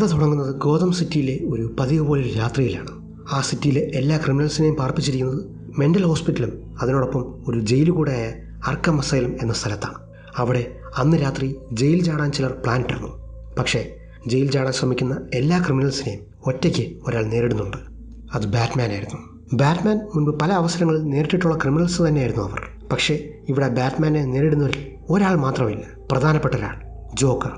കഥ തുടങ്ങുന്നത് ഗോതം സിറ്റിയിലെ ഒരു പതിവ് പോലെ രാത്രിയിലാണ്. ആ സിറ്റിയിലെ എല്ലാ ക്രിമിനൽസിനെയും പാർപ്പിച്ചിരിക്കുന്നത് മെന്റൽ ഹോസ്പിറ്റലും അതിനോടൊപ്പം ഒരു ജയിൽ കൂടെയായ അർക്കം എന്ന സ്ഥലത്താണ്. അവിടെ അന്ന് രാത്രി ജയിൽ ചാടാൻ ചിലർ പ്ലാൻ ഇട്ടിരുന്നു. പക്ഷേ ജയിൽ ചാടാൻ ശ്രമിക്കുന്ന എല്ലാ ക്രിമിനൽസിനെയും ഒറ്റയ്ക്ക് ഒരാൾ നേരിടുന്നുണ്ട്. അത് ബാറ്റ്മാൻ ആയിരുന്നു. ബാറ്റ്മാൻ മുൻപ് പല അവസരങ്ങളിൽ നേരിട്ടിട്ടുള്ള ക്രിമിനൽസ് തന്നെയായിരുന്നു അവർ. പക്ഷേ ഇവിടെ ബാറ്റ്മാനെ നേരിടുന്നവരിൽ ഒരാൾ മാത്രമില്ല പ്രധാനപ്പെട്ട ഒരാൾ ജോക്കർ.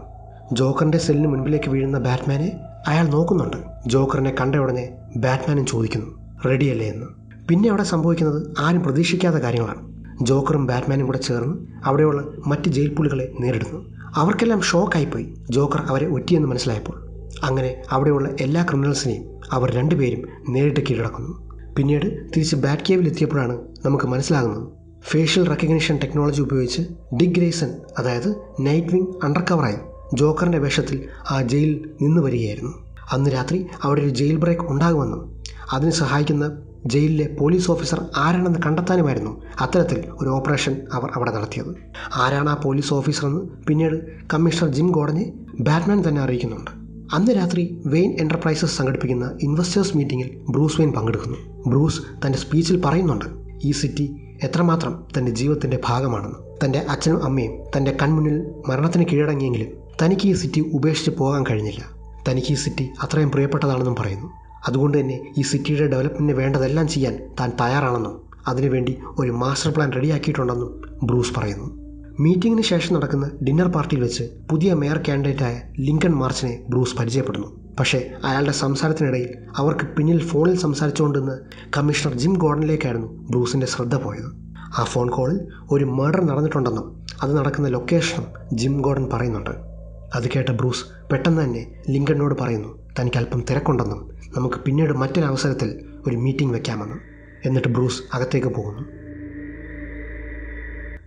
ജോക്കറിന്റെ സെല്ലിന് മുൻപിലേക്ക് വീഴുന്ന ബാറ്റ്മാനെ അയാൾ നോക്കുന്നുണ്ട്. ജോക്കറിനെ കണ്ട ഉടനെ ബാറ്റ്മാനും ചോദിക്കുന്നു റെഡിയല്ലേ എന്ന്? പിന്നെ അവിടെ സംഭവിക്കുന്നത് ആരും പ്രതീക്ഷിക്കാത്ത കാര്യങ്ങളാണ്. ജോക്കറും ബാറ്റ്മാനും കൂടെ ചേർന്ന് അവിടെയുള്ള മറ്റ് ജയിൽ പുള്ളികളെ നേരിടുന്നു. അവർക്കെല്ലാം ഷോക്കായിപ്പോയി ജോക്കർ അവരെ ഒറ്റിയെന്ന് മനസ്സിലായപ്പോൾ. അങ്ങനെ അവിടെയുള്ള എല്ലാ ക്രിമിനൽസിനെയും അവർ രണ്ടുപേരും നേരിട്ട് കീഴടക്കുന്നു. പിന്നീട് തിരിച്ച് ബാറ്റ് കേവിൽ എത്തിയപ്പോഴാണ് നമുക്ക് മനസ്സിലാകുന്നത്. ഫേഷ്യൽ റെക്കഗ്നിഷൻ ടെക്നോളജി ഉപയോഗിച്ച് ഡിഗ് ഗ്രേസൺ അതായത് നൈറ്റ് വിങ് അണ്ടർ കവറായി ജോക്കറിന്റെ വേഷത്തിൽ ആ ജയിൽ നിന്ന് വരികയായിരുന്നു. അന്ന് രാത്രി അവിടെ ഒരു ജയിൽ ബ്രേക്ക് ഉണ്ടാകുമെന്നും അതിന് സഹായിക്കുന്ന ജയിലിലെ പോലീസ് ഓഫീസർ ആരാണെന്ന് കണ്ടെത്താനുമായിരുന്നു അത്തരത്തിൽ ഒരു ഓപ്പറേഷൻ അവർ അവിടെ നടത്തിയത്. ആരാണ് ആ പോലീസ് ഓഫീസറെന്ന് പിന്നീട് കമ്മീഷണർ ജിം ഗോഡനെ ബാറ്റ്മാൻ തന്നെ അറിയിക്കുന്നുണ്ട്. അന്ന് രാത്രി വെയിൻ എന്റർപ്രൈസസ് സംഘടിപ്പിക്കുന്ന ഇൻവെസ്റ്റേഴ്സ് മീറ്റിംഗിൽ ബ്രൂസ് വെയിൻ പങ്കെടുക്കുന്നു. ബ്രൂസ് തന്റെ സ്പീച്ചിൽ പറയുന്നുണ്ട് ഈ സിറ്റി എത്രമാത്രം തന്റെ ജീവിതത്തിന്റെ ഭാഗമാണെന്ന്. തന്റെ അച്ഛനും അമ്മയും തന്റെ കൺമുന്നിൽ മരണത്തിന് കീഴടങ്ങിയെങ്കിലും തനിക്ക് ഈ സിറ്റി ഉപേക്ഷിച്ച് പോകാൻ കഴിഞ്ഞില്ല. തനിക്ക് ഈ സിറ്റി അത്രയും പ്രിയപ്പെട്ടതാണെന്നും പറയുന്നു. അതുകൊണ്ട് തന്നെ ഈ സിറ്റിയുടെ ഡെവലപ്മെന്റിന് വേണ്ടതെല്ലാം ചെയ്യാൻ താൻ തയ്യാറാണെന്നും അതിനുവേണ്ടി ഒരു മാസ്റ്റർ പ്ലാൻ റെഡിയാക്കിയിട്ടുണ്ടെന്നും ബ്രൂസ് പറയുന്നു. മീറ്റിംഗിന് ശേഷം നടക്കുന്ന ഡിന്നർ പാർട്ടിയിൽ വെച്ച് പുതിയ മേയർ കാൻഡിഡേറ്റായ ലിങ്കൺ മാർച്ചിനെ ബ്രൂസ് പരിചയപ്പെടുന്നു. പക്ഷേ അയാളുടെ സംസാരത്തിനിടയിൽ അവർക്ക് പിന്നിൽ ഫോണിൽ സംസാരിച്ചുകൊണ്ടിരുന്ന കമ്മീഷണർ ജിം ഗോർഡനിലേക്കായിരുന്നു ബ്രൂസിന്റെ ശ്രദ്ധ പോയത്. ആ ഫോൺ കോളിൽ ഒരു മർഡർ നടന്നിട്ടുണ്ടെന്നും അത് നടക്കുന്ന ലൊക്കേഷനും ജിം ഗോർഡൻ പറയുന്നുണ്ട്. അത് കേട്ട ബ്രൂസ് പെട്ടെന്ന് തന്നെ ലിങ്കണിനോട് പറയുന്നു തനിക്ക് അല്പം തിരക്കുണ്ടെന്നും നമുക്ക് പിന്നീട് മറ്റൊരവസരത്തിൽ ഒരു മീറ്റിംഗ് വെക്കാമെന്നും എന്നിട്ട് ബ്രൂസ് അകത്തേക്ക് പോകുന്നു.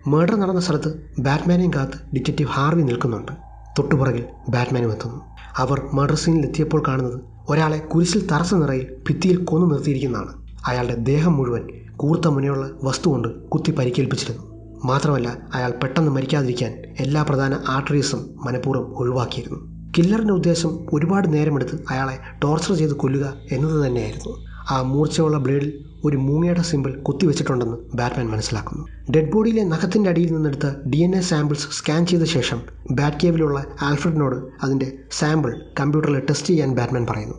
മർഡർ നടന്ന സ്ഥലത്ത് ബാറ്റ്മാനെയും കാത്ത് ഡിറ്റക്റ്റീവ് ഹാർവി നിൽക്കുന്നുണ്ട്. തൊട്ടുപുറകിൽ ബാറ്റ്മാനും എത്തുന്നു. അവർ മർഡർ സീനിൽ എത്തിയപ്പോൾ കാണുന്നത് ഒരാളെ കുരിശിൽ തറസ് നിറയിൽ ഭിത്തിയിൽ കൊന്നു നിർത്തിയിരിക്കുന്നതാണ്. അയാളുടെ ദേഹം മുഴുവൻ കൂർത്ത മുനയുള്ള വസ്തു കൊണ്ട് കുത്തി പരിക്കേൽപ്പിച്ചിരുന്നു. മാത്രമല്ല അയാൾ പെട്ടെന്ന് മരിക്കാതിരിക്കാൻ എല്ലാ പ്രധാന ആർട്ടറീസും മനഃപൂർവം ഒഴിവാക്കിയിരുന്നു. കില്ലറിന്റെ ഉദ്ദേശം ഒരുപാട് നേരമെടുത്ത് അയാളെ ടോർച്ചർ ചെയ്ത് കൊല്ലുക എന്നത് തന്നെയായിരുന്നു. ആ മൂർച്ചയുള്ള ബ്ലേഡിൽ ഒരു മൂങ്ങയുടെ സിമ്പിൾ കുത്തിവെച്ചിട്ടുണ്ടെന്ന് ബാറ്റ്മാൻ മനസ്സിലാക്കുന്നു. ഡെഡ് ബോഡിയിലെ നഖത്തിന്റെ അടിയിൽ നിന്നെടുത്ത D N A samples scan ചെയ്ത ശേഷം ബാറ്റ് കേവിലുള്ള ആൽഫ്രഡിനോട് അതിന്റെ സാമ്പിൾ കമ്പ്യൂട്ടറിൽ ടെസ്റ്റ് ചെയ്യാൻ ബാറ്റ്മാൻ പറയുന്നു.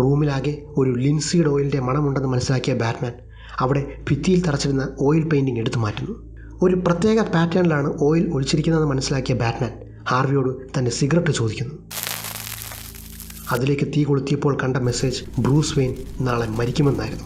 റൂമിലാകെ ഒരു ലിൻസീഡ് ഓയിലിന്റെ മണമുണ്ടെന്ന് മനസ്സിലാക്കിയ ബാറ്റ്മാൻ അവിടെ ഭിത്തിയിൽ തറച്ചിരുന്ന ഓയിൽ പെയിന്റിംഗ് എടുത്തു മാറ്റുന്നു. ഒരു പ്രത്യേക പാറ്റേണിലാണ് ഓയിൽ ഒഴിച്ചിരിക്കുന്നതെന്ന് മനസ്സിലാക്കിയ ബാറ്റ്മാൻ ഹാർവിയോട് തന്റെ സിഗരറ്റ് ചോദിക്കുന്നു. അതിലേക്ക് തീ കൊളുത്തിയപ്പോൾ കണ്ട മെസ്സേജ് ബ്രൂസ് വെയിൻ നാളെ മരിക്കുമെന്നായിരുന്നു.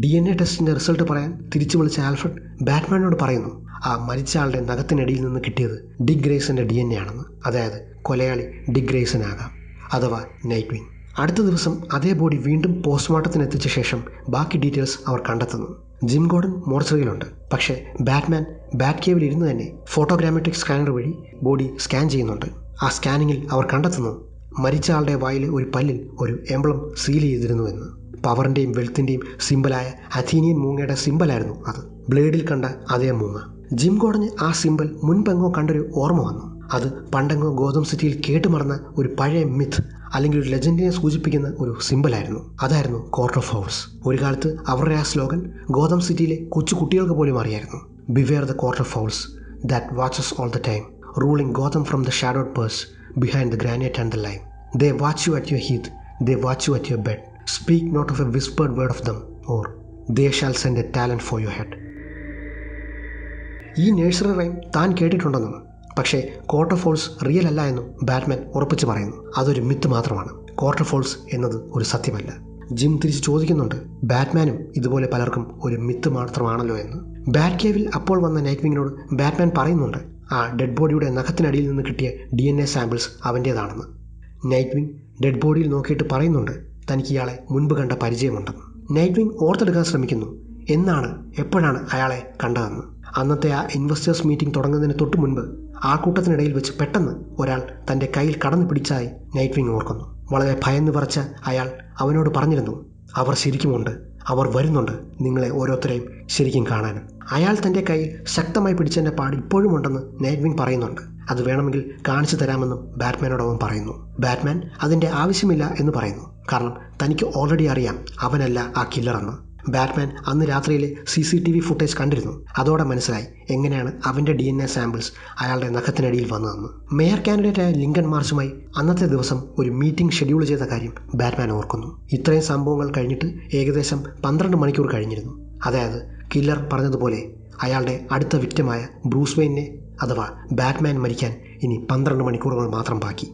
ഡി എൻ എ ടെസ്റ്റിന്റെ റിസൾട്ട് പറയാൻ തിരിച്ചു വിളിച്ച ആൽഫ്രഡ് ബാറ്റ്മാനോട് പറയുന്നു ആ മരിച്ച ആളുടെ നഖത്തിനടിയിൽ നിന്ന് കിട്ടിയത് ഡിഗ് ഗ്രേസിന്റെ ഡി എൻ എ ആണെന്ന്. അതായത് കൊലയാളി ഡിഗ് ഗ്രേസൻ ആകാം അഥവാ നൈറ്റ് വിങ്. അടുത്ത ദിവസം അതേ ബോഡി വീണ്ടും പോസ്റ്റ്മോർട്ടത്തിന് എത്തിച്ച ശേഷം ബാക്കി ഡീറ്റെയിൽസ് അവർ കണ്ടെത്തുന്നു. ജിം ഗോർഡൻ മോർച്ചറിയിലുണ്ട്. പക്ഷേ ബാറ്റ്മാൻ ബാറ്റ് കേവിൽ ഇരുന്ന് തന്നെ ഫോട്ടോഗ്രാമെട്രിക് സ്കാനർ വഴി ബോഡി സ്കാൻ ചെയ്യുന്നുണ്ട്. ആ സ്കാനിങ്ങിൽ അവർ കണ്ടെത്തുന്നു മരിച്ച ആളുടെ വായിലെ ഒരു പല്ലിൽ ഒരു എംബ്ലം സീൽ ചെയ്തിരുന്നു എന്ന് പവറിന്റെയും വെൽത്തിന്റെയും സിമ്പലായ അഥീനിയൻ മൂങ്ങയുടെ സിമ്പലായിരുന്നു അത്. ബ്ലേഡിൽ കണ്ട അതേ മൂങ്ങ. ജിം ഗോഡന് ആ സിമ്പൽ മുൻപെങ്ങോ കണ്ടൊരു ഓർമ്മ വന്നു. അത് പണ്ടെങ്ങോ ഗോതം സിറ്റിയിൽ കേട്ടുമറന്ന ഒരു പഴയ മിത്ത് അല്ലെങ്കിൽ ഒരു ലെജൻഡിനെ സൂചിപ്പിക്കുന്ന ഒരു സിമ്പലായിരുന്നു അതായിരുന്നു കോർട്ട് ഓഫ് ഹൗസ് ഒരു കാലത്ത് അവരുടെ ആ സ്ലോഗൻ ഗോതം സിറ്റിയിലെ കൊച്ചു കുട്ടികൾക്ക് പോലും അറിയായിരുന്നു. Beware the Court of Owls that watches all the time ruling Gotham from the shadowed perch behind the granite and the lime they watch you at your hearth they watch you at your bed speak not of a whispered word of them or they shall send a talent for your head ഈ nursery rhyme താൻ കേട്ടിട്ടുണ്ടെന്നും പക്ഷേ quarter false real അല്ല എന്നും Batman ഉറപ്പിച്ച് പറയുന്നു. അതൊരു myth മാത്രമാണ്. ക്വാർട്ടർ ഫോൾസ് എന്നത് ഒരു സത്യമല്ല. ജിം തിരിച്ച് ചോദിക്കുന്നുണ്ട് ബാറ്റ്മാനും ഇതുപോലെ പലർക്കും ഒരു മിത്ത് മാത്രമാണല്ലോ എന്ന്? ബാറ്റ് കേവിൽ അപ്പോൾ വന്ന നൈറ്റ് വിങ്ങിനോട് ബാറ്റ്മാൻ പറയുന്നുണ്ട് ആ ഡെഡ് ബോഡിയുടെ നഖത്തിനടിയിൽ നിന്ന് കിട്ടിയ ഡി എൻ എ സാമ്പിൾസ് അവന്റേതാണെന്ന് നൈറ്റ് വിങ് ഡെഡ് ബോഡിയിൽ നോക്കിയിട്ട് പറയുന്നുണ്ട് തനിക്ക് ഇയാളെ മുൻപ് കണ്ട പരിചയമുണ്ടെന്ന്. നൈറ്റ് വിങ് ഓർത്തെടുക്കാൻ ശ്രമിക്കുന്നു എന്നാണ് എപ്പോഴാണ് അയാളെ കണ്ടതെന്ന്? അന്നത്തെ ആ ഇൻവെസ്റ്റേഴ്സ് മീറ്റിംഗ് തുടങ്ങുന്നതിന് തൊട്ട് മുൻപ് ആ കൂട്ടത്തിനിടയിൽ വെച്ച് പെട്ടെന്ന് ഒരാൾ തന്റെ കയ്യിൽ കടന്നു പിടിച്ചായി നൈറ്റ് വിങ് ഓർക്കുന്നു. വളരെ ഭയന്ന് പറച്ച അയാൾ അവനോട് പറഞ്ഞിരുന്നു അവർ ശരിക്കുമുണ്ട്. അവർ വരുന്നുണ്ട് നിങ്ങളെ ഓരോരുത്തരെയും ശരിക്കും കാണാനും. അയാൾ തന്റെ കൈ ശക്തമായി പിടിച്ചതിന്റെ പാട് ഇപ്പോഴും ഉണ്ടെന്ന് നൈറ്റ് വിങ് പറയുന്നുണ്ട്. അത് വേണമെങ്കിൽ കാണിച്ചു തരാമെന്നും ബാറ്റ്മാനോട് അവൻ പറയുന്നു. ബാറ്റ്മാൻ അതിന്റെ ആവശ്യമില്ല എന്ന് പറയുന്നു. കാരണം തനിക്ക് ഓൾറെഡി അറിയാം അവനല്ല ആ കില്ലറെന്ന് ബാറ്റ്മാൻ അന്ന് രാത്രിയിലെ C C T V footage കണ്ടിരുന്നു. അതോടെ മനസ്സിലായി എങ്ങനെയാണ് അവന്റെ ഡി എൻ എ സാമ്പിൾസ് അയാളുടെ നഖത്തിനടിയിൽ വന്നതെന്ന്. മേയർ കാൻഡിഡേറ്റായ ലിങ്കൺ മാർച്ചുമായി അന്നത്തെ ദിവസം ഒരു മീറ്റിംഗ് ഷെഡ്യൂൾ ചെയ്ത കാര്യം ബാറ്റ്മാൻ ഓർക്കുന്നു. ഇത്രയും സംഭവങ്ങൾ കഴിഞ്ഞിട്ട് ഏകദേശം പന്ത്രണ്ട് മണിക്കൂർ കഴിഞ്ഞിരുന്നു. അതായത് കില്ലർ പറഞ്ഞതുപോലെ അയാളുടെ അടുത്ത വിക്റ്റമായ ബ്രൂസ് വെയിനെ അഥവാ ബാറ്റ്മാൻ മരിക്കാൻ ഇനി പന്ത്രണ്ട് മണിക്കൂറുകൾ മാത്രം ബാക്കി.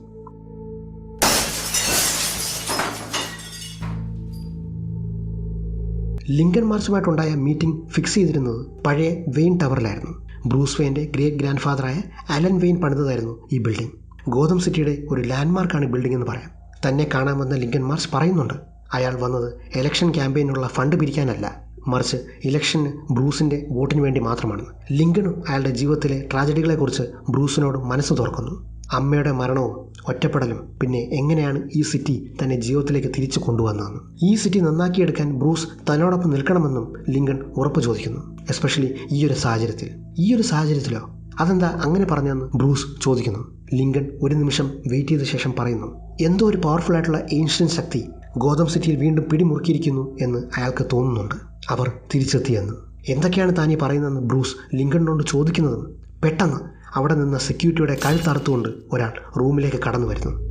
ലിങ്കൺ മാർച്ചുമായിട്ടുണ്ടായ മീറ്റിംഗ് ഫിക്സ് ചെയ്തിരുന്നത് പഴയ വെയിൻ ടവറിലായിരുന്നു. ബ്രൂസ് വെയിന്റെ ഗ്രേറ്റ് ഗ്രാൻഡ് ഫാദറായ അലൻ വെയിൻ പണിതതായിരുന്നു ഈ ബിൽഡിംഗ്. ഗോതം സിറ്റിയുടെ ഒരു ലാൻഡ്മാർക്കാണ് ബിൽഡിംഗ് എന്ന് പറയാം. തന്നെ കാണാൻ വന്ന ലിങ്കൺ മാർച്ച് പറയുന്നുണ്ട്. അയാൾ വന്നത് ഇലക്ഷൻ ക്യാമ്പയിനുള്ള ഫണ്ട് പിരിക്കാനല്ല മറിച്ച് ഇലക്ഷന് ബ്രൂസിന്റെ വോട്ടിന് വേണ്ടി മാത്രമാണ്. ലിങ്കണും അയാളുടെ ജീവിതത്തിലെ ട്രാജഡികളെക്കുറിച്ച് ബ്രൂസിനോട് മനസ്സ് തുറക്കുന്നു. അമ്മയുടെ മരണവും ഒറ്റപ്പെടലും പിന്നെ എങ്ങനെയാണ് ഈ സിറ്റി തന്നെ ജീവിതത്തിലേക്ക് തിരിച്ചു കൊണ്ടുവന്നതെന്നും. ഈ സിറ്റി നന്നാക്കിയെടുക്കാൻ ബ്രൂസ് തന്നോടൊപ്പം നിൽക്കണമെന്നും ലിങ്കൺ ഉറപ്പ് ചോദിക്കുന്നു. എസ്പെഷ്യലി ഈ ഒരു സാഹചര്യത്തിൽ. ഈ ഒരു സാഹചര്യത്തിലോ? അതെന്താ അങ്ങനെ പറഞ്ഞെന്ന് ബ്രൂസ് ചോദിക്കുന്നു. ലിങ്കൺ ഒരു നിമിഷം വെയിറ്റ് ചെയ്ത ശേഷം പറയുന്നു എന്തോ ഒരു പവർഫുൾ ആയിട്ടുള്ള ഏൻഷ്യൻ ശക്തി ഗോതം സിറ്റിയിൽ വീണ്ടും പിടിമുറുക്കിയിരിക്കുന്നു എന്ന് അയാൾക്ക് തോന്നുന്നുണ്ട്. അവർ തിരിച്ചെത്തിയെന്ന്. എന്തൊക്കെയാണ് താനീ പറയുന്നതെന്ന് ബ്രൂസ് ലിങ്കണിനോട് ചോദിക്കുന്നതും പെട്ടെന്ന് അവിടെ നിന്ന് സെക്യൂരിറ്റിയുടെ കൈ തറുത്തുകൊണ്ട് ഒരാൾ റൂമിലേക്ക് കടന്നു വരുന്നു.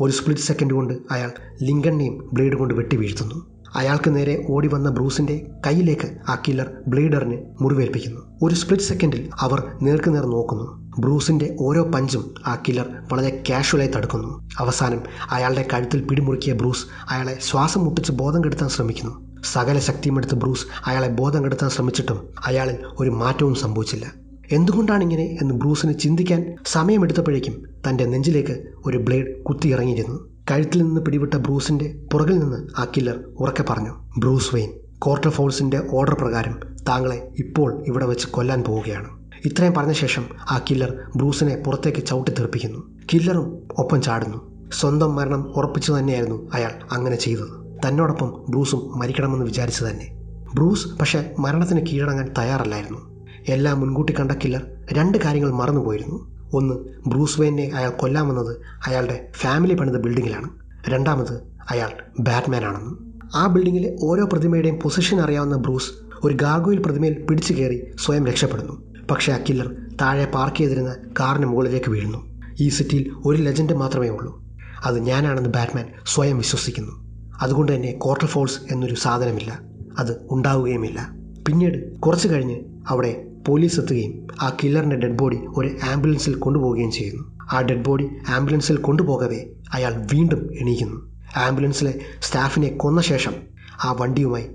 ഒരു സ്പ്ലിറ്റ് സെക്കൻഡ് കൊണ്ട് അയാൾ ലിങ്കണിനെയും ബ്ലേഡ് കൊണ്ട് വെട്ടി വീഴ്ത്തുന്നു. അയാൾക്ക് നേരെ ഓടി വന്ന ബ്രൂസിന്റെ കയ്യിലേക്ക് ആ കില്ലർ ബ്ലേഡറിന് മുറിവേൽപ്പിക്കുന്നു. ഒരു സ്പ്ലിറ്റ് സെക്കൻഡിൽ അവർ നേർക്കുനേർ നോക്കുന്നു. ബ്രൂസിന്റെ ഓരോ പഞ്ചും ആ കില്ലർ വളരെ കാഷ്വലായി തടുക്കുന്നു. അവസാനം അയാളുടെ കഴുത്തിൽ പിടിമുറുക്കിയ ബ്രൂസ് അയാളെ ശ്വാസം മുട്ടിച്ച് ബോധം കെടുത്താൻ ശ്രമിക്കുന്നു. സകല ശക്തിയും എടുത്ത് ബ്രൂസ് അയാളെ ബോധം കെടുത്താൻ ശ്രമിച്ചിട്ടും അയാളിൽ ഒരു മാറ്റവും സംഭവിച്ചില്ല. എന്തുകൊണ്ടാണ് ഇങ്ങനെ എന്ന് ബ്രൂസിന് ചിന്തിക്കാൻ സമയമെടുത്തപ്പോഴേക്കും തന്റെ നെഞ്ചിലേക്ക് ഒരു ബ്ലേഡ് കുത്തിയിറങ്ങിയിരുന്നു. കഴുത്തിൽ നിന്ന് പിടിവിട്ട ബ്രൂസിന്റെ പുറകിൽ നിന്ന് ആ കില്ലർ ഉറക്കെ പറഞ്ഞു ബ്രൂസ് വെയിൻ കോർട്ടർ ഫോൾസിന്റെ ഓർഡർ പ്രകാരം താങ്കളെ ഇപ്പോൾ ഇവിടെ വെച്ച് കൊല്ലാൻ പോവുകയാണ്. ഇത്രയും പറഞ്ഞ ശേഷം ആ കില്ലർ ബ്രൂസിനെ പുറത്തേക്ക് ചവിട്ടി തെറിപ്പിക്കുന്നു. കില്ലറും ഒപ്പം ചാടുന്നു. സ്വന്തം മരണം ഉറപ്പിച്ചു തന്നെയായിരുന്നു അയാൾ അങ്ങനെ ചെയ്തത്. തന്നോടൊപ്പം ബ്രൂസും മരിക്കണമെന്ന് വിചാരിച്ചു തന്നെ. ബ്രൂസ് പക്ഷേ മരണത്തിന് കീഴടങ്ങാൻ തയ്യാറല്ലായിരുന്നു. എല്ലാം മുൻകൂട്ടി കണ്ട കില്ലർ രണ്ട് കാര്യങ്ങൾ മറന്നുപോയിരുന്നു. ഒന്ന് ബ്രൂസ് വെയിനെ അയാൾ കൊല്ലാമെന്നത് അയാളുടെ ഫാമിലി പണിത ബിൽഡിങ്ങിലാണ്. രണ്ടാമത് അയാൾ ബാറ്റ്മാൻ ആണെന്നും ആ ബിൽഡിങ്ങിലെ ഓരോ പ്രതിമയുടെയും പൊസിഷൻ അറിയാവുന്ന ബ്രൂസ് ഒരു ഗാർഗോയിൽ പ്രതിമയിൽ പിടിച്ചു കയറി സ്വയം രക്ഷപ്പെടുന്നു. പക്ഷേ ആ കില്ലർ താഴെ പാർക്ക് ചെയ്തിരുന്ന കാറിന് മുകളിലേക്ക് വീഴുന്നു. ഈ സിറ്റിയിൽ ഒരു ലെജൻഡ് മാത്രമേ ഉള്ളൂ. അത് ഞാനാണെന്ന് ബാറ്റ്മാൻ സ്വയം വിശ്വസിക്കുന്നു. അതുകൊണ്ട് തന്നെ ക്വാർട്ടർ ഫോൾസ് എന്നൊരു സാധനമില്ല. അത് ഉണ്ടാവുകയുമില്ല. പിന്നീട് കുറച്ച് കഴിഞ്ഞ് അവിടെ പോലീസ് എത്തുകയും ആ കില്ലറിന്റെ ഡെഡ് ബോഡി ഒരു ആംബുലൻസിൽ കൊണ്ടുപോവുകയും ചെയ്യുന്നു. ആ ഡെഡ് ബോഡി ആംബുലൻസിൽ കൊണ്ടുപോകവേ അയാൾ വീണ്ടും എണീക്കുന്നു. ആംബുലൻസിലെ സ്റ്റാഫിനെ കൊന്ന ശേഷം ആ വണ്ടിയുമായി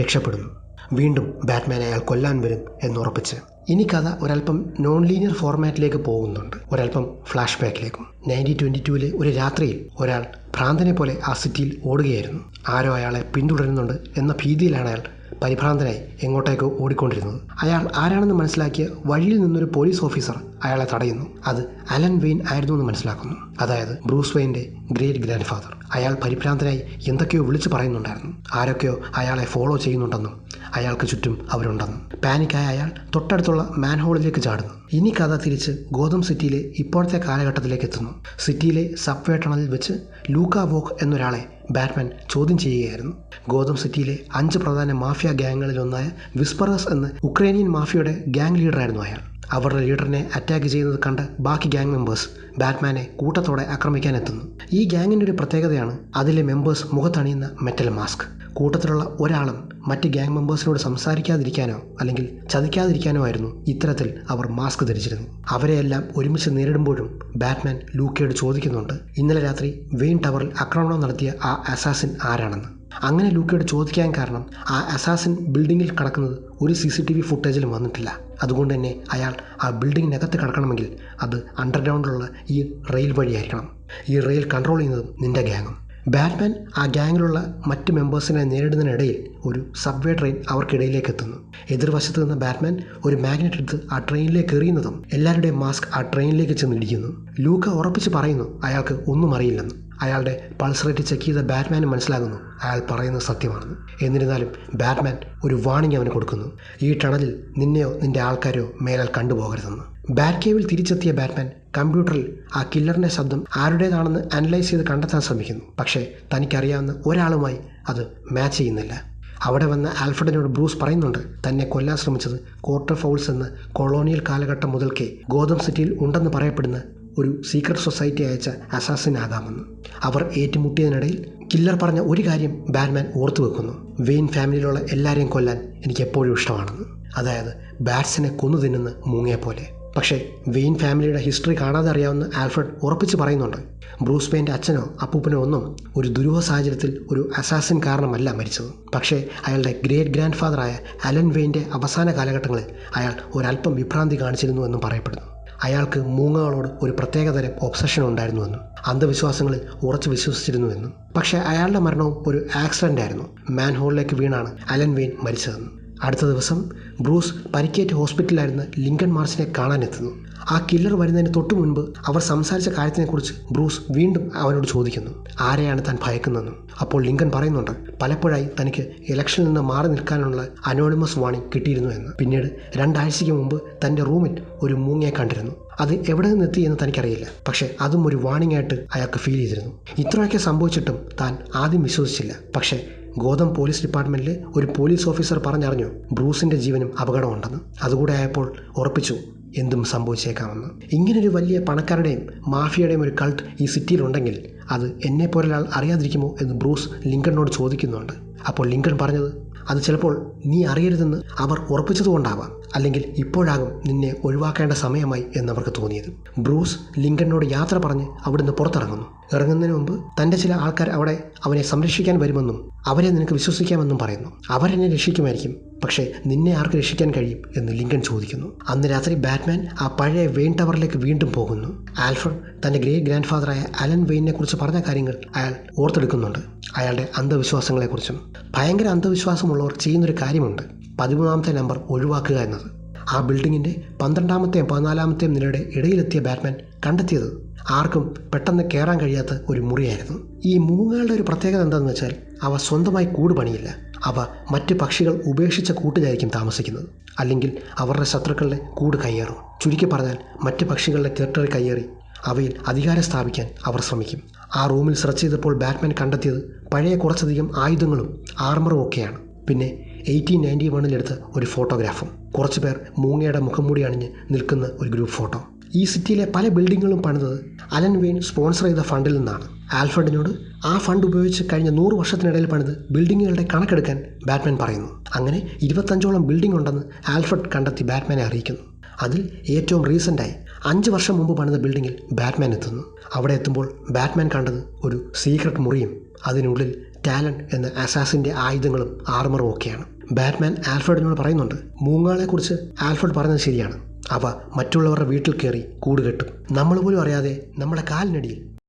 രക്ഷപ്പെടുന്നു. വീണ്ടും ബാറ്റ്മാൻ അയാൾ കൊല്ലാൻ വരും എന്നുറപ്പിച്ച്. ഇനി കഥ ഒരല്പം നോൺ ലീനിയർ ഫോർമാറ്റിലേക്ക് പോകുന്നുണ്ട്. ഒരല്പം ഫ്ലാഷ് ബാക്കിലേക്കും നയന്റീൻ ട്വന്റി ടൂവിലെ ഒരു രാത്രിയിൽ ഒരാൾ ഭ്രാന്തനെ പോലെ ആ സിറ്റിയിൽ ഓടുകയായിരുന്നു. ആരോ അയാളെ പിന്തുടരുന്നുണ്ട് എന്ന ഭീതിയിലാണ് അയാൾ പരിഭ്രാന്തനായി എങ്ങോട്ടേക്കോ ഓടിക്കൊണ്ടിരുന്നത്. അയാൾ ആരാണെന്ന് മനസ്സിലാക്കിയ വഴിയിൽ നിന്നൊരു പോലീസ് ഓഫീസർ അയാളെ തടയുന്നു. അത് അലൻ വെയിൻ ആയിരുന്നു എന്ന് മനസ്സിലാക്കുന്നു. അതായത് ബ്രൂസ് വെയിന്റെ ഗ്രേറ്റ് ഗ്രാൻഡ് ഫാദർ അയാൾ പരിഭ്രാന്തനായി എന്തൊക്കെയോ വിളിച്ചു പറയുന്നുണ്ടായിരുന്നു. ആരൊക്കെയോ അയാളെ ഫോളോ ചെയ്യുന്നുണ്ടെന്നും അയാൾക്ക് ചുറ്റും അവരുണ്ടെന്നും. പാനിക്കായ അയാൾ തൊട്ടടുത്തുള്ള മാൻഹോളിലേക്ക് ചാടുന്നു. ഇനി കഥ തിരിച്ച് ഗോതം സിറ്റിയിലെ ഇപ്പോഴത്തെ കാലഘട്ടത്തിലേക്ക് എത്തുന്നു. സിറ്റിയിലെ സബ്വേ ടണലിൽ വെച്ച് ലൂക്ക വോക്ക് എന്നൊരാളെ ബാറ്റ്മാൻ ചോദ്യം ചെയ്യുകയായിരുന്നു. ഗോതം സിറ്റിയിലെ അഞ്ച് പ്രധാന മാഫിയ ഗ്യാങ്ങുകളിലൊന്നായ വിസ്പറേഴ്സ് എന്ന ഉക്രൈനിയൻ മാഫിയയുടെ ഗ്യാങ് ലീഡറായിരുന്നു അയാൾ. അവരുടെ ലീഡറിനെ അറ്റാക്ക് ചെയ്യുന്നത് കണ്ട് ബാക്കി ഗ്യാങ് മെമ്പേഴ്സ് ബാറ്റ്മാനെ കൂട്ടത്തോടെ ആക്രമിക്കാനെത്തുന്നു. ഈ ഗ്യാങ്ങിന്റെ ഒരു പ്രത്യേകതയാണ് അതിലെ മെമ്പേഴ്സ് മുഖത്തണിയുന്ന മെറ്റൽ മാസ്ക് കൂട്ടത്തിലുള്ള ഒരാളും മറ്റ് ഗ്യാങ് മെമ്പേഴ്സിനോട് സംസാരിക്കാതിരിക്കാനോ അല്ലെങ്കിൽ ചതിക്കാതിരിക്കാനോ ആയിരുന്നു ഇത്തരത്തിൽ അവർ മാസ്ക് ധരിച്ചിരുന്നു അവരെയെല്ലാം ഒരുമിച്ച് നേരിടുമ്പോഴും ബാറ്റ്മാൻ ലൂക്കയോട് ചോദിക്കുന്നുണ്ട് ഇന്നലെ രാത്രി വെയിൻ ടവറിൽ ആക്രമണം നടത്തിയ ആ അസാസിൻ ആരാണെന്ന്? അങ്ങനെ ലൂക്കയോട് ചോദിക്കാൻ കാരണം ആ അസാസിൻ ബിൽഡിങ്ങിൽ കടക്കുന്നത് ഒരു സി സി ടി വി ഫുട്ടേജിലും വന്നിട്ടില്ല. അതുകൊണ്ട് തന്നെ അയാൾ ആ ബിൽഡിങ്ങിനകത്ത് കടക്കണമെങ്കിൽ അത് അണ്ടർഗ്രൗണ്ടിലുള്ള ഈ റെയിൽ വഴിയായിരിക്കണം. ഈ റെയിൽ കൺട്രോൾ ചെയ്യുന്നതും നിന്റെ ഗ്യാങ്ങും. ബാറ്റ്മാൻ ആ ഗ്യാങ്ങിലുള്ള മറ്റ് മെമ്പേഴ്സിനെ നേരിടുന്നതിനിടയിൽ ഒരു സബ്വേ ട്രെയിൻ അവർക്കിടയിലേക്ക് എത്തുന്നു എതിർവശത്ത് നിന്ന് ബാറ്റ്മാൻ ഒരു മാഗ്നറ്റ് എടുത്ത് ആ ട്രെയിനിലേക്ക് എറിയുന്നതും എല്ലാവരുടെയും മാസ്ക് ആ ട്രെയിനിലേക്ക് ചെന്ന് ഇടിക്കുന്നു ലൂക്ക ഉറപ്പിച്ച് പറയുന്നു അയാൾക്ക് ഒന്നും അറിയില്ലെന്ന്. അയാളുടെ പൾസ് റേറ്റ് ചെക്ക് ചെയ്ത ബാറ്റ്മാന് മനസ്സിലാകുന്നു അയാൾ പറയുന്നത് സത്യമാണെന്ന്. എന്നിരുന്നാലും ബാറ്റ്മാൻ ഒരു വാണിംഗ് അവന് കൊടുക്കുന്നു ഈ ടണലിൽ നിന്നെയോ നിന്റെ ആൾക്കാരെയോ മേലാൽ കണ്ടുപോകരുതെന്ന്. ബാറ്റ് കേവിൽ തിരിച്ചെത്തിയ ബാറ്റ്മാൻ കമ്പ്യൂട്ടറിൽ ആ കില്ലറിന്റെ ശബ്ദം ആരുടേതാണെന്ന് അനലൈസ് ചെയ്ത് കണ്ടെത്താൻ ശ്രമിക്കുന്നു. പക്ഷേ തനിക്കറിയാവുന്ന ഒരാളുമായി അത് മാച്ച് ചെയ്യുന്നില്ല. അവിടെ വന്ന ആൽഫ്രഡിനോട് ബ്രൂസ് പറയുന്നുണ്ട് തന്നെ കൊല്ലാൻ ശ്രമിച്ചത് ക്വാർട്ടർ ഫൗൾസ് എന്ന കൊളോണിയൽ കാലഘട്ടം മുതൽക്കേ ഗോതം സിറ്റിയിൽ ഉണ്ടെന്ന് പറയപ്പെടുന്ന ഒരു സീക്രട്ട് സൊസൈറ്റി അയച്ച അസാസിൻ ആകാമെന്ന്. അവർ ഏറ്റുമുട്ടിയതിനിടയിൽ കില്ലർ പറഞ്ഞ ഒരു കാര്യം ബാറ്റ്മാൻ ഓർത്തു വെക്കുന്നു. വെയിൻ ഫാമിലിയിലുള്ള എല്ലാവരെയും കൊല്ലാൻ എനിക്ക് എപ്പോഴും ഇഷ്ടമാണെന്ന്. അതായത് ബാറ്റ്സിനെ കൊന്നു തിന്നുന്ന മൂങ്ങയെ പോലെ പക്ഷേ വെയിൻ ഫാമിലിയുടെ ഹിസ്റ്ററി കാണാതെ അറിയാവുന്ന ആൽഫ്രഡ് ഉറപ്പിച്ച് പറയുന്നുണ്ട് ബ്രൂസ് വെയിന്റെ അച്ഛനോ അപ്പൂപ്പനോ ഒന്നും ഒരു ദുരൂഹ സാഹചര്യത്തിൽ ഒരു അസാസിൻ കാരണമല്ല മരിച്ചത്. പക്ഷേ അയാളുടെ ഗ്രേറ്റ് ഗ്രാൻഡ് ഫാദറായ അലൻ വെയിന്റെ അവസാന കാലഘട്ടങ്ങളിൽ അയാൾ ഒരല്പം വിഭ്രാന്തി കാണിച്ചിരുന്നു എന്നും പറയപ്പെടുന്നു. അയാൾക്ക് മൂങ്ങകളോട് ഒരു പ്രത്യേകതരം ഒബ്സഷൻ ഉണ്ടായിരുന്നുവെന്നും അന്ധവിശ്വാസങ്ങളിൽ ഉറച്ചു വിശ്വസിച്ചിരുന്നുവെന്നും പക്ഷേ അയാളുടെ മരണവും ഒരു ആക്സിഡന്റ് ആയിരുന്നു. മാൻഹോളിലേക്ക് വീണാണ് അലൻ വെയിൻ മരിച്ചതെന്നും. അടുത്ത ദിവസം ബ്രൂസ് പരിക്കേറ്റ് ഹോസ്പിറ്റലിലായിരുന്ന ലിങ്കൺ മാർച്ചിനെ കാണാനെത്തുന്നു. ആ കില്ലർ വരുന്നതിന് തൊട്ടു മുൻപ് അവർ സംസാരിച്ച കാര്യത്തിനെക്കുറിച്ച് ബ്രൂസ് വീണ്ടും അവനോട് ചോദിക്കുന്നു. ആരെയാണ് താൻ ഭയക്കുന്നതെന്നും. അപ്പോൾ ലിങ്കൺ പറയുന്നുണ്ട് പലപ്പോഴായി തനിക്ക് ഇലക്ഷനിൽ നിന്ന് മാറി നിൽക്കാനുള്ള അനോണിമസ് വാണിംഗ് കിട്ടിയിരുന്നു എന്ന്. പിന്നീട് രണ്ടാഴ്ചയ്ക്ക് മുമ്പ് തന്റെ റൂമിൽ ഒരു മൂങ്ങയെ കണ്ടിരുന്നു. അത് എവിടെ നിന്ന് എത്തി എന്ന് തനിക്കറിയില്ല. പക്ഷേ അതും ഒരു വാണിംഗ് ആയിട്ട് അയാൾക്ക് ഫീൽ ചെയ്തിരുന്നു. ഇത്രയൊക്കെ സംഭവിച്ചിട്ടും താൻ ആദ്യം വിശ്വസിച്ചില്ല. പക്ഷേ ഗോതം പോലീസ് ഡിപ്പാർട്ട്മെന്റിലെ ഒരു പോലീസ് ഓഫീസർ പറഞ്ഞറിഞ്ഞു ബ്രൂസിന്റെ ജീവനും അപകടമുണ്ടെന്ന്. അതുകൂടെ ആയപ്പോൾ ഉറപ്പിച്ചു എന്തും സംഭവിച്ചേക്കാമെന്ന്. ഇങ്ങനൊരു വലിയ പണക്കാരുടെയും മാഫിയയുടെയും ഒരു കൾട്ട് ഈ സിറ്റിയിലുണ്ടെങ്കിൽ അത് എന്നെ പോലൊരാൾ അറിയാതിരിക്കുമോ എന്ന് ബ്രൂസ് ലിങ്കണിനോട് ചോദിക്കുന്നുണ്ട്. അപ്പോൾ ലിങ്കൺ പറഞ്ഞത് അത് ചിലപ്പോൾ നീ അറിയരുതെന്ന് അവർ ഉറപ്പിച്ചതുകൊണ്ടാവാം. അല്ലെങ്കിൽ ഇപ്പോഴാകും നിന്നെ ഒഴിവാക്കേണ്ട സമയമായി എന്നവർക്ക് തോന്നിയത്. ബ്രൂസ് ലിങ്കണിനോട് യാത്ര പറഞ്ഞ് അവിടുന്ന് പുറത്തിറങ്ങുന്നു. ഇറങ്ങുന്നതിന് മുമ്പ് തന്റെ ചില ആൾക്കാർ അവിടെ അവനെ സംരക്ഷിക്കാൻ വരുമെന്നും അവരെ നിനക്ക് വിശ്വസിക്കാമെന്നും പറയുന്നു. അവരെന്നെ രക്ഷിക്കുമായിരിക്കും പക്ഷേ നിന്നെ ആർക്ക് രക്ഷിക്കാൻ കഴിയും എന്ന് ലിങ്കൺ ചോദിക്കുന്നു. അന്ന് രാത്രി ബാറ്റ്മാൻ ആ പഴയ വെയിൻ ടവറിലേക്ക് വീണ്ടും പോകുന്നു. ആൽഫ്രഡ് തന്റെ ഗ്രേറ്റ് ഗ്രാൻഡ് ഫാദറായ അലൻ വെയിനെ കുറിച്ച് പറഞ്ഞ കാര്യങ്ങൾ അയാൾ ഓർത്തെടുക്കുന്നുണ്ട്. അയാളുടെ അന്ധവിശ്വാസങ്ങളെക്കുറിച്ചും ഭയങ്കര അന്ധവിശ്വാസമുള്ളവർ ചെയ്യുന്നൊരു കാര്യമുണ്ട്. പതിമൂന്നാമത്തെ നമ്പർ ഒഴിവാക്കുക എന്നത്. ആ ബിൽഡിങ്ങിന്റെ പന്ത്രണ്ടാമത്തെയും പതിനാലാമത്തെയും നിലയുടെ ഇടയിലെത്തിയ ബാറ്റ്മാൻ കണ്ടെത്തിയത് ആർക്കും പെട്ടെന്ന് കയറാൻ കഴിയാത്ത ഒരു മുറിയായിരുന്നു. ഈ മൂങ്ങകളുടെ ഒരു പ്രത്യേകത എന്താണെന്ന് വെച്ചാൽ അവ സ്വന്തമായി കൂട് പണിയില്ല. അവ മറ്റ് പക്ഷികൾ ഉപേക്ഷിച്ച കൂട്ടിലായിരിക്കും താമസിക്കുന്നത്. അല്ലെങ്കിൽ അവരുടെ ശത്രുക്കളുടെ കൂട് കയ്യേറും. ചുരുക്കി പറഞ്ഞാൽ മറ്റ് പക്ഷികളുടെ ടെറിട്ടറി കയ്യേറി അവയിൽ അധികാരം സ്ഥാപിക്കാൻ അവർ ശ്രമിക്കും. ആ റൂമിൽ സെർച്ച് ചെയ്തപ്പോൾ ബാറ്റ്മാൻ കണ്ടെത്തിയത് പഴയ കുറച്ചധികം ആയുധങ്ങളും ആർമറും ഒക്കെയാണ്. പിന്നെ എയ്റ്റീൻ നയന്റി വണ്ണിലെടുത്ത ഒരു ഫോട്ടോഗ്രാഫും കുറച്ച് പേർ മൂങ്ങയുടെ മുഖംമൂടി അണിഞ്ഞ് നിൽക്കുന്ന ഒരു ഗ്രൂപ്പ് ഫോട്ടോ. ഈ സിറ്റിയിലെ പല ബിൽഡിങ്ങുകളും പണിതത് അലൻ വെയിൻ സ്പോൺസർ ചെയ്ത ഫണ്ടിൽ നിന്നാണ്. ആൽഫ്രഡിനോട് ആ ഫണ്ട് ഉപയോഗിച്ച് കഴിഞ്ഞ നൂറ് വർഷത്തിനിടയിൽ പണിത് ബിൽഡിങ്ങുകളുടെ കണക്കെടുക്കാൻ ബാറ്റ്മാൻ പറയുന്നു. അങ്ങനെ ഇരുപത്തഞ്ചോളം ബിൽഡിംഗ് ഉണ്ടെന്ന് ആൽഫ്രഡ് കണ്ടെത്തി ബാറ്റ്മാനെ അറിയിക്കുന്നു. അതിൽ ഏറ്റവും റീസെന്റായി അഞ്ച് വർഷം മുമ്പ് പണിത ബിൽഡിങ്ങിൽ ബാറ്റ്മാൻ എത്തുന്നു. അവിടെ എത്തുമ്പോൾ ബാറ്റ്മാൻ കണ്ടത് ഒരു സീക്രട്ട് മുറിയും അതിനുള്ളിൽ ടാലൻ എന്ന അസാസിന്റെ ആയുധങ്ങളും ആർമറും ഒക്കെയാണ്. ബാറ്റ്മാൻ ആൽഫ്രഡിനോട് പറയുന്നുണ്ട് മൂങ്ങാളെക്കുറിച്ച് ആൽഫ്രഡ് പറഞ്ഞത് ശരിയാണ്. അവ മറ്റുള്ളവരുടെ വീട്ടിൽ കയറി കൂട് കെട്ടും. നമ്മൾ പോലും അറിയാതെ നമ്മുടെ കാലിനടിയിൽ